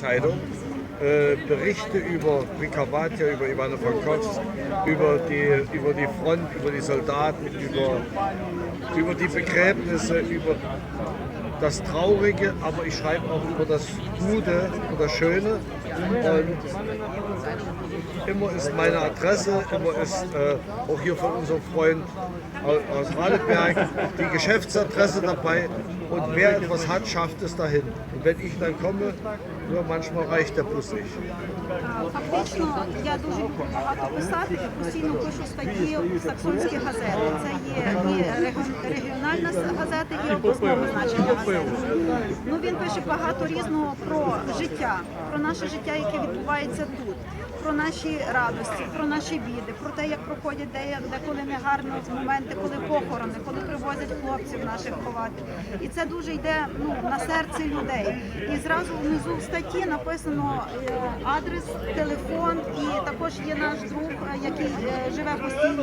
Zeitung äh, Berichte über Brikavatia, über Ivano Frankowsk, über die, über die Front, über die Soldaten, über, über die Begräbnisse, über das Traurige, aber ich schreibe auch über das Gute und das Schöne. Und immer ist meine Adresse, immer ist äh, auch hier von unserem Freund aus Radeberg die Geschäftsadresse dabei. Und wer etwas hat, schafft es dahin. Und wenn ich dann komme, nur manchmal reicht der Bus nicht. Фактично, я дуже люблю багато писати і постійно пишу статті у саксонські газети. Це є і регіональна газета, і обласного значення газети. Ну він пише багато різного про життя, про наше життя, яке відбувається тут, про наші радості, про наші біди, про те, як проходять де, деколи негарно моменти, коли похорони, коли привозять хлопців наших ховати. І це дуже йде ну, на серце людей. І зразу внизу в статті написано е, адрес, телефон, і також є наш друг, е, який е, живе постійно.